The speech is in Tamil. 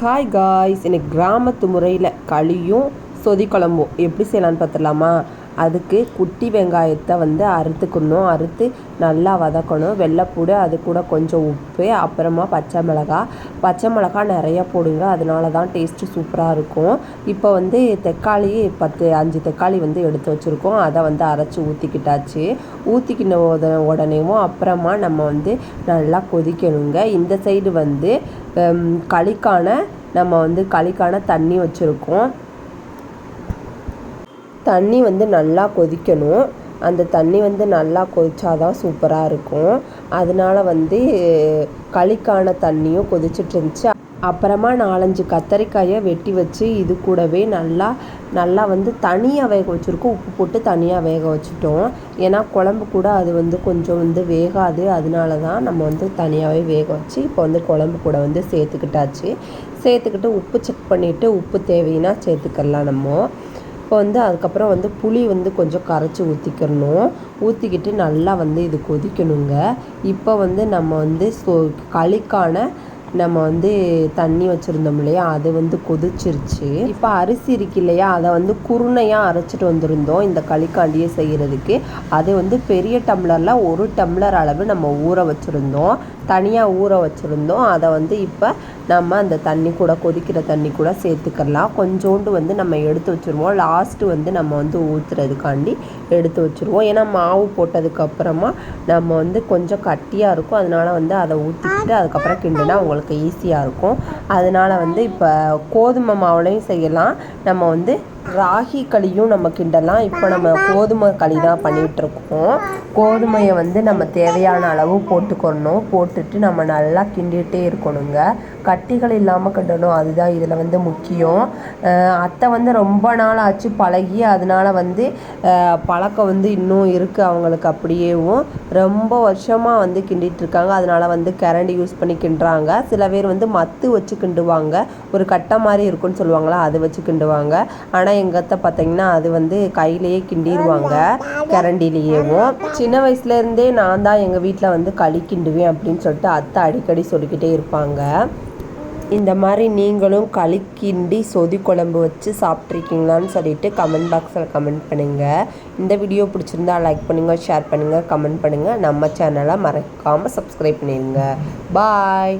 ஹாய் காய்ஸ் இன்னைக்கு கிராமத்து முறையில் களியும் சொதி குழம்பும். எப்படி செய்யலான்னு பார்த்துடலாமா அதுக்கு குட்டி வெங்காயத்தை வந்து அறுத்துக்கணும். அறுத்து நல்லா வதக்கணும். வெள்ளைப்பூடு அது கூட கொஞ்சம் உப்பு அப்புறமா பச்சை மிளகா. பச்சை மிளகா நிறையா போடுங்க. அதனால தான் டேஸ்ட்டு சூப்பராக இருக்கும். இப்போ வந்து தக்காளி பத்து அஞ்சு தக்காளி வந்து எடுத்து வச்சுருக்கோம். அதை வந்து அரைச்சி ஊற்றிக்கிட்டாச்சு ஊற்றிக்கின உடனேவும் அப்புறமா நம்ம வந்து நல்லா கொதிக்கணுங்க. இந்த சைடு வந்து களிக்கான நம்ம வந்து களிக்கான தண்ணி வச்சுருக்கோம். தண்ணி வந்து நல்லா கொதிக்கணும். அந்த தண்ணி வந்து நல்லா கொதிச்சாதான் சூப்பராக இருக்கும். அதனால வந்து களிக்கான தண்ணியும் கொதிச்சிட்டு இருந்துச்சு அப்புறமா நாலஞ்சு கத்தரிக்காயை வெட்டி வச்சு இது கூடவே நல்லா நல்லா வந்து தனியாக வேக வச்சுருக்கோம். உப்பு போட்டு தனியாக வேக வச்சுட்டோம். ஏன்னா குழம்பு கூட அது வந்து கொஞ்சம் வந்து வேகாது. அதனால தான் நம்ம வந்து தனியாகவே வேக வச்சு இப்போ வந்து குழம்பு கூட வந்து சேர்த்துக்கிட்டாச்சு. சேர்த்துக்கிட்டு உப்பு செக் பண்ணிவிட்டு உப்பு தேவைன்னா சேர்த்துக்கலாம் நம்ம. இப்போ வந்து அதுக்கப்புறம் வந்து புளி வந்து கொஞ்சம் கரைச்சி ஊற்றிக்கிறணும் ஊற்றிக்கிட்டு நல்லா வந்து இது கொதிக்கணுங்க. இப்போ வந்து நம்ம வந்து சொ களிக்கான நம்ம வந்து தண்ணி வச்சுருந்தோம் இல்லையா? அது வந்து கொதிச்சிருச்சு. இப்போ அரிசி இருக்கு இல்லையா? அதை வந்து குருணையாக அரைச்சிட்டு வந்திருந்தோம். இந்த களிக்காண்டியை செய்கிறதுக்கு அது வந்து பெரிய டம்ளரில் ஒரு டம்ளர் அளவு நம்ம ஊற வச்சுருந்தோம். தனியாக ஊற வச்சுருந்தோம். அதை வந்து இப்போ நம்ம அந்த தண்ணி கூட கொதிக்கிற தண்ணி கூட சேர்த்துக்கலாம் கொஞ்சோண்டு வந்து நம்ம எடுத்து வச்சுருவோம். லாஸ்ட்டு வந்து நம்ம வந்து ஊற்றுறதுக்காண்டி எடுத்து வச்சுருவோம். ஏன்னா மாவு போட்டதுக்கப்புறமா நம்ம வந்து கொஞ்சம் கட்டியாக இருக்கும். அதனால வந்து அதை ஊற்றிக்கிட்டு அதுக்கப்புறம் கிண்டுனா உங்களுக்கு ஈஸியாக இருக்கும். அதனால் வந்து இப்போ கோதுமை மாவுலையும் செய்யலாம். நம்ம வந்து ராகி களியும் நம்ம கிண்டலாம். இப்போ நம்ம கோதுமை களி தான் பண்ணிகிட்ருக்கோம் கோதுமையை வந்து நம்ம தேவையான அளவு போட்டுக்கணும். போட்டுட்டு நம்ம நல்லா கிண்டிகிட்டே இருக்கணுங்க. கட்டிகள் இல்லாமல் கிண்டணும். அதுதான் இதில் வந்து முக்கியம். அத்தை வந்து ரொம்ப நாள் ஆச்சு பழகி அதனால வந்து பழக்கம் வந்து இன்னும் இருக்குது அவங்களுக்கு அப்படியேவும். ரொம்ப வருஷமாக வந்து கிண்டிகிட்ருக்காங்க அதனால் வந்து கரண்டி யூஸ் பண்ணி கிண்டுறாங்க. சில பேர் வந்து மத்து வச்சு கிண்டுவாங்க. ஒரு கட்டை மாதிரி இருக்குன்னு சொல்லுவாங்களா அது வச்சு கிண்டுவாங்க. ஆனால் எங்கள் அத்தை பார்த்தீங்கன்னா அது வந்து கையிலேயே கிண்டிடுவாங்க கரண்டிலேயேவும். சின்ன வயசுலேருந்தே நான் தான் எங்கள் வீட்டில் வந்து களி கிண்டுவேன் அப்படின்னு சொல்லிட்டு அத்தை அடிக்கடி சொல்லிக்கிட்டே இருப்பாங்க. இந்த மாதிரி நீங்களும் களி கிண்டி சொதி குழம்பு வச்சு சாப்பிட்ருக்கீங்களான்னு சொல்லிட்டு கமெண்ட் பாக்ஸில் கமெண்ட் பண்ணுங்கள் இந்த வீடியோ பிடிச்சிருந்தா லைக் பண்ணுங்கள் ஷேர் பண்ணுங்கள் கமெண்ட் பண்ணுங்கள் நம்ம சேனலை மறக்காமல் சப்ஸ்கிரைப் பண்ணிடுங்க பாய்